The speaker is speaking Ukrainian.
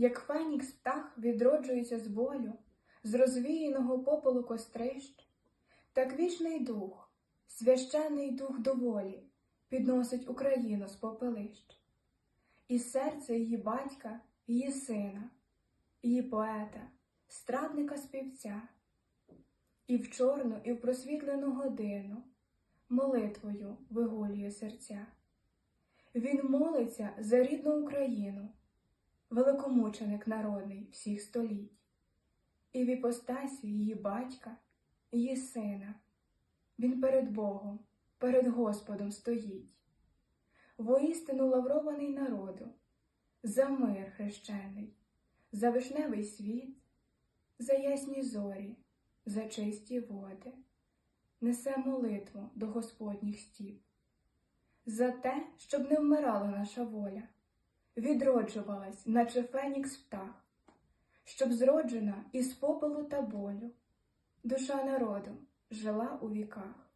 як фенікс птах відроджується з болю, з розвіяного попелу кострищ, так вічний дух, священний дух доволі підносить Україну з попелищ. І серце її батька, її сина, її поета, страдника співця, і в чорну, і в просвітлену годину молитвою виголює серця. Він молиться за рідну Україну, великомученик народний всіх століть, і в іпостасі її батька, її сина. Він перед Богом, перед Господом стоїть. Воістину лаврований народу, за мир хрещений, за вишневий світ, за ясні зорі, за чисті води, несе молитву до Господніх стіп за те, щоб не вмирала наша воля, відроджувалась, наче фенікс птах, щоб зроджена із попелу та болю, душа народу жила у віках.